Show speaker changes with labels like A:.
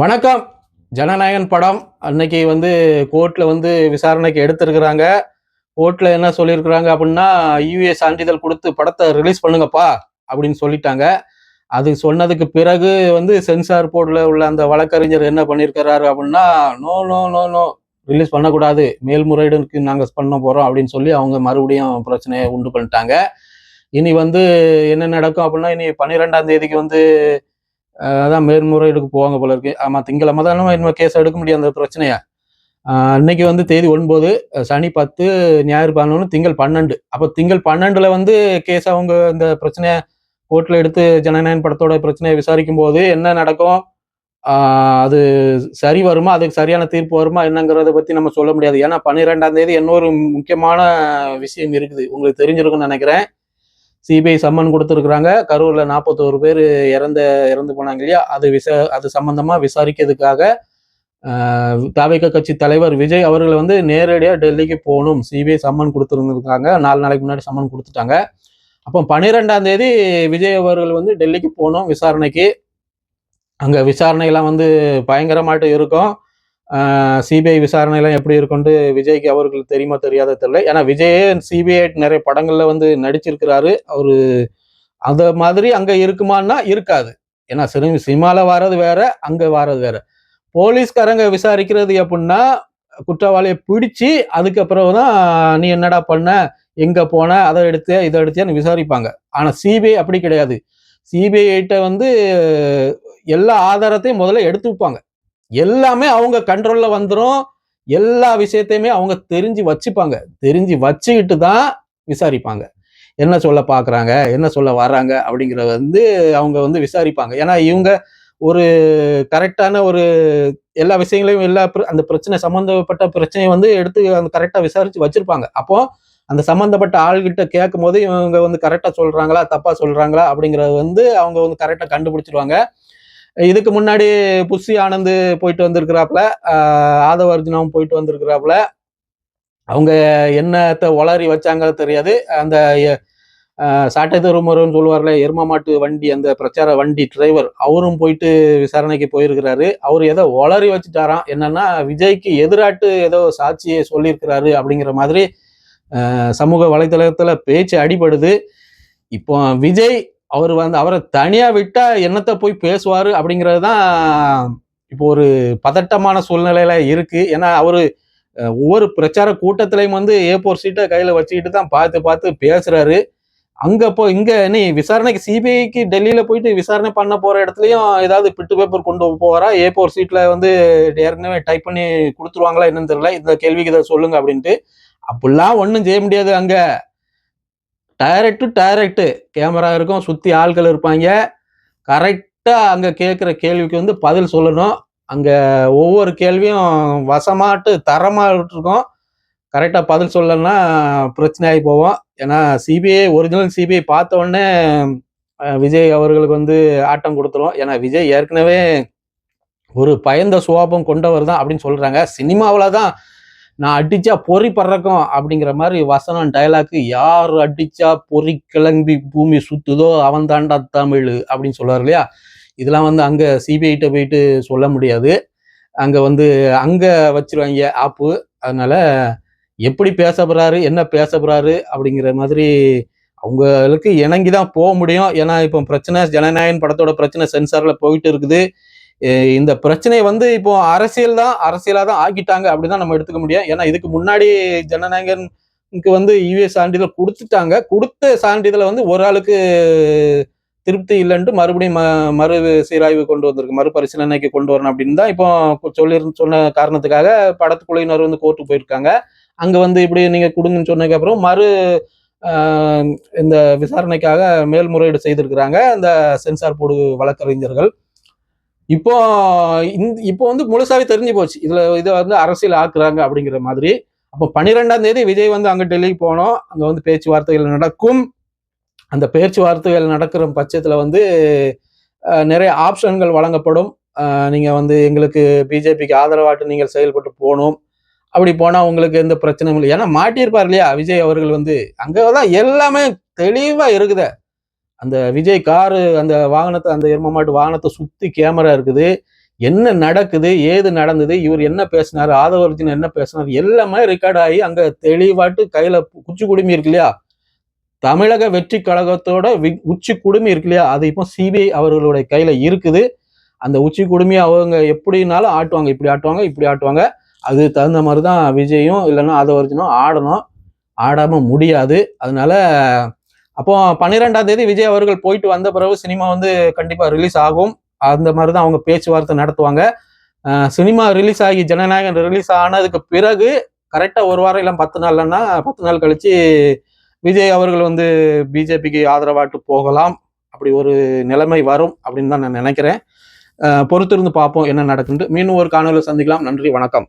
A: வணக்கம். ஜனநாயகன் படம் அன்னைக்கு வந்து கோர்ட்ல வந்து விசாரணைக்கு எடுத்திருக்கிறாங்க. கோர்ட்ல என்ன சொல்லியிருக்கிறாங்க அப்படின்னா யூஏ சான்றிதழ் கொடுத்து படத்தை ரிலீஸ் பண்ணுங்கப்பா அப்படின்னு சொல்லிட்டாங்க. அது சொன்னதுக்கு பிறகு வந்து சென்சார் போர்டில் உள்ள அந்த வழக்கறிஞர் என்ன பண்ணியிருக்கிறாரு அப்படின்னா no no no no release பண்ணக்கூடாது. மேல்முறையீடுக்கு நாங்கள் பண்ண போகிறோம் அப்படின்னு சொல்லி அவங்க மறுபடியும் பிரச்சனையை உண்டு பண்ணிட்டாங்க. இனி வந்து என்ன நடக்கும் அப்படின்னா இனி பன்னிரெண்டாம் தேதிக்கு வந்து அதான் மேல்முறையீடுக்கு போவாங்க போல இருக்கு. ஆமாம் திங்கிழமை தான் நம்ம கேஸ் எடுக்க முடியும் அந்த பிரச்சனையை. ஆஹ் அன்னைக்கு வந்து தேதி ஒன்பது சனி பத்து ஞாயிறு பதினொன்று திங்கள் பன்னெண்டு. அப்போ திங்கள் பன்னெண்டுல வந்து கேஸ் அவங்க இந்த பிரச்சனையை கோர்ட்டில் எடுத்து ஜனநாயகன் படத்தோட பிரச்சனையை விசாரிக்கும் போது என்ன நடக்கும்? அது சரி வருமா? அதுக்கு சரியான தீர்ப்பு வருமா? என்னங்கிறத பற்றி நம்ம சொல்ல முடியாது. ஏன்னா பன்னிரெண்டாம் தேதி இன்னொரு முக்கியமான விஷயம் இருக்குது. உங்களுக்கு தெரிஞ்சிருக்கும்னு நினைக்கிறேன். சிபிஐ சம்மன் கொடுத்துருக்குறாங்க. கரூரில் நாற்பத்தோரு பேர் இறந்த இறந்து போனாங்க இல்லையா? அது விச அது சம்மந்தமாக விசாரிக்கிறதுக்காக தாவேக கட்சி தலைவர் விஜய் அவர்கள் வந்து நேரடியாக டெல்லிக்கு போகணும். சிபிஐ சம்மன் கொடுத்துருந்துருக்காங்க. நாலு நாளைக்கு முன்னாடி சம்மன் கொடுத்துட்டாங்க. அப்போ பன்னிரெண்டாம் தேதி விஜய் அவர்கள் வந்து டெல்லிக்கு போகணும் விசாரணைக்கு. அங்கே விசாரணையெல்லாம் வந்து பயங்கரமாட்டு இருக்கும். சிபிஐ விசாரணையெல்லாம் எப்படி இருக்கும்னு விஜய்க்கு அவர்களுக்கு தெரியுமா தெரியாத தெரியல. ஏன்னா விஜயே சிபிஐ நிறைய படங்களில் வந்து நடிச்சிருக்கிறாரு. அவர் அந்த மாதிரி அங்கே இருக்குமான்னா இருக்காது. ஏன்னா சினிமா சினிமாவில் வர்றது வேற அங்கே வர்றது வேற. போலீஸ்காரங்க விசாரிக்கிறது அப்படின்னா குற்றவாளியை பிடிச்சி அதுக்கப்புறம் தான் நீ என்னடா பண்ண? எங்கே போன? அதை எடுத்தியா இதை எடுத்தியான்னு விசாரிப்பாங்க. ஆனால் சிபிஐ அப்படி கிடையாது. சிபிஐட்ட வந்து எல்லா ஆதாரத்தையும் முதல்ல எடுத்து வைப்பாங்க. எல்லாமே அவங்க கண்ட்ரோல்ல வந்துடும் எல்லா விஷயத்தையுமே அவங்க தெரிஞ்சு வச்சுப்பாங்க. தெரிஞ்சு வச்சுக்கிட்டு தான் விசாரிப்பாங்க. என்ன சொல்ல பார்க்குறாங்க என்ன சொல்ல வர்றாங்க? அப்படிங்கிறத வந்து அவங்க வந்து விசாரிப்பாங்க. ஏன்னா இவங்க ஒரு கரெக்டான ஒரு எல்லா விஷயங்களையும் எல்லா அந்த பிரச்சனை சம்மந்தப்பட்ட பிரச்சனையை வந்து எடுத்து அந்த கரெக்டாக விசாரிச்சு வச்சுருப்பாங்க. அப்போ அந்த சம்மந்தப்பட்ட ஆள்கிட்ட கேட்கும் போது இவங்க வந்து கரெக்டாக சொல்கிறாங்களா தப்பாக சொல்கிறாங்களா அப்படிங்கறது வந்து அவங்க வந்து கரெக்டாக கண்டுபிடிச்சிருவாங்க. இதுக்கு முன்னாடி புஷி ஆனந்த் போயிட்டு வந்திருக்கிறாப்புல ஆதவ அர்ஜுனாவும் போயிட்டு வந்திருக்கிறாப்புல. அவங்க என்னத்தை உளறி வச்சாங்க தெரியாது. அந்த சாட்டை தருமருன்னு சொல்லுவார்ல எரும மாட்டு வண்டி அந்த பிரச்சார வண்டி டிரைவர் அவரும் போயிட்டு விசாரணைக்கு போயிருக்கிறாரு. அவர் ஏதோ ஒளறி வச்சுட்டாராம். என்னன்னா விஜய்க்கு எதிராட்டு ஏதோ சாட்சியை சொல்லியிருக்கிறாரு அப்படிங்கிற மாதிரி சமூக வலைத்தளத்துல பேச்சு அடிபடுது. இப்போ விஜய் அவர் வந்து அவரை தனியாக விட்டால் என்னத்தை போய் பேசுவார் அப்படிங்கிறது தான் இப்போ ஒரு பதட்டமான சூழ்நிலையில் இருக்குது ஏன்னா அவர் ஒவ்வொரு பிரச்சார கூட்டத்திலையும் வந்து ஏ ஃபோர் சீட்டை கையில் வச்சுக்கிட்டு தான் பார்த்து பார்த்து பேசுகிறாரு அங்கே போ இங்கே நீ விசாரணைக்கு சிபிஐக்கு டெல்லியில் போயிட்டு விசாரணை பண்ண போகிற இடத்துலையும் ஏதாவது பிட்டு பேப்பர் கொண்டு போகிறா ஏ ஃபோர் சீட்டில் வந்து ஏற்கனவே டைப் பண்ணி கொடுத்துருவாங்களா என்னன்னு தெரியல. இந்த கேள்விக்கு இதை சொல்லுங்க அப்படின்ட்டு. அப்படிலாம் ஒன்றும் செய்ய முடியாது அங்கே. டைரக்ட் டு டைரக்ட் கேமரா இருக்கும். சுற்றி ஆட்கள் இருப்பாங்க. கரெக்டாக அங்கே கேட்குற கேள்விக்கு வந்து பதில் சொல்லணும். அங்கே ஒவ்வொரு கேள்வியும் வசமாட்டு தரமாக இருக்கும் கரெக்டாக பதில் சொல்லலைன்னா பிரச்சனை ஆகி போவோம். ஏன்னா சிபிஐ ஒரிஜினல் சிபிஐ பார்த்த உடனே விஜய் அவர்களுக்கு வந்து ஆட்டம் கொடுத்துரும். ஏன்னா விஜய் ஏற்கனவே ஒரு பயந்த சுவாபம் கொண்டவர் தான் அப்படின்னு சொல்கிறாங்க சினிமாவில் தான் நான் அடிச்சா பொறி பறக்கும் அப்படிங்கிற மாதிரி வசனம் டைலாக்கு யார் அடிச்சா பொறி கிளம்பி பூமி சுத்துதோ அவன் தாண்டா தமிழ் அப்படின்னு சொல்லுவார் இல்லையா? இதெல்லாம் வந்து அங்க சிபிஐட்ட போயிட்டு சொல்ல முடியாது. அங்க வந்து அங்க வச்சிருவாங்க ஆப்பு. அதனால எப்படி பேச போறாரு என்ன பேச போறாரு அப்படிங்கிற மாதிரி அவங்களுக்கு இணங்கி தான் போக முடியும். ஏன்னா இப்போ பிரச்சனை ஜனநாயகன் படத்தோட பிரச்சனை சென்சாரில் போயிட்டு இருக்குது. இந்த பிரச்சனையை வந்து இப்போ அரசியல் தான் அரசியலாக தான் ஆக்கிட்டாங்க அப்படிதான் நம்ம எடுத்துக்க முடியும். ஏன்னா இதுக்கு முன்னாடி ஜனநாயகனுக்கு வந்து யுஎஸ் சான்றிதழ் கொடுத்துட்டாங்க. கொடுத்த சான்றிதழை வந்து ஒரு ஆளுக்கு திருப்தி இல்லைன்ட்டு மறுபடியும் ம- மறு சீராய்வு கொண்டு வந்திருக்கு. மறுபரிசீலனைக்கு கொண்டு வரணும் அப்படின்னு தான் இப்போ சொல்லி சொன்ன காரணத்துக்காக படத்துக்குழுவினர் வந்து கோர்ட்டு போயிருக்காங்க. அங்கே வந்து இப்படி நீங்கள் கொடுங்கன்னு சொன்னதுக்கப்புறம் மறு இந்த விசாரணைக்காக மேல்முறையீடு செய்திருக்கிறாங்க. இந்த சென்சார் போர்டு வழக்கறிஞர்கள். இப்போ இந்த இப்போ வந்து முழுசாவே தெரிஞ்சு போச்சு. இதுல இதை வந்து அரசியல் ஆக்குறாங்க அப்படிங்கிற மாதிரி. அப்போ பன்னிரெண்டாம் தேதி விஜய் வந்து அங்க டெல்லிக்கு போனோம். அங்க வந்து பேச்சுவார்த்தைகள் நடக்கும். அந்த பேச்சுவார்த்தைகள் நடக்கிற பட்சத்துல வந்து நிறைய ஆப்ஷன்கள் வழங்கப்படும். நீங்கள் நீங்க வந்து எங்களுக்கு பிஜேபிக்கு ஆதரவாட்டு நீங்கள் செயல்பட்டு போகணும். அப்படி போனா உங்களுக்கு எந்த பிரச்சனையும் இல்லை. ஏன்னா மாட்டியிருப்பார் இல்லையா? விஜய் அவர்கள் வந்து. அங்கதான் எல்லாமே தெளிவா இருக்குதே. அந்த விஜய் காரு அந்த வாகனத்தை அந்த எருமமாட்டு வாகனத்தை சுத்தி கேமரா இருக்குது. என்ன நடக்குது ஏது நடந்தது இவர் என்ன பேசினார் ஆதவர்ஜன் என்ன பேசினார் எல்லாமே ரெக்கார்ட் ஆகி அங்க தெளிவாட்டு கையில குச்சி குடுமி இருக்கு இல்லையா? தமிழக வெற்றி கழகத்தோட வி- உச்சி குடுமி இருக்கு இல்லையா? அது இப்போ சிபிஐ அவர்களுடைய கையில இருக்குது. அந்த உச்சி குடுமி அவங்க எப்படினாலும் ஆட்டுவாங்க. இப்படி ஆட்டுவாங்க இப்படி ஆட்டுவாங்க. அது தகுந்த மாதிரி தான் விஜயும் இல்லைன்னா ஆதவர்ஜனும் ஆடணும். ஆடாம முடியாது. அதனால அப்போ பன்னிரெண்டாம் தேதி விஜய் அவர்கள் போயிட்டு வந்த பிறகு சினிமா வந்து கண்டிப்பா ரிலீஸ் ஆகும். அந்த மாதிரி தான் அவங்க பேச்சுவார்த்தை நடத்துவாங்க. சினிமா ரிலீஸ் ஆகி ஜனநாயகன் ரிலீஸ் ஆனதுக்கு பிறகு கரெக்டாக ஒரு வாரம் இல்லை பத்து நாள்லன்னா பத்து நாள் கழிச்சு விஜய் அவர்கள் வந்து பிஜேபிக்கு ஆதரவாட்டு போகலாம். அப்படி ஒரு நிலைமை வரும் அப்படின்னு தான் நான் நினைக்கிறேன். பொறுத்திருந்து பார்ப்போம் என்ன நடக்குன்ட்டு. மீண்டும் ஒரு காணொலியில் சந்திக்கலாம். நன்றி வணக்கம்.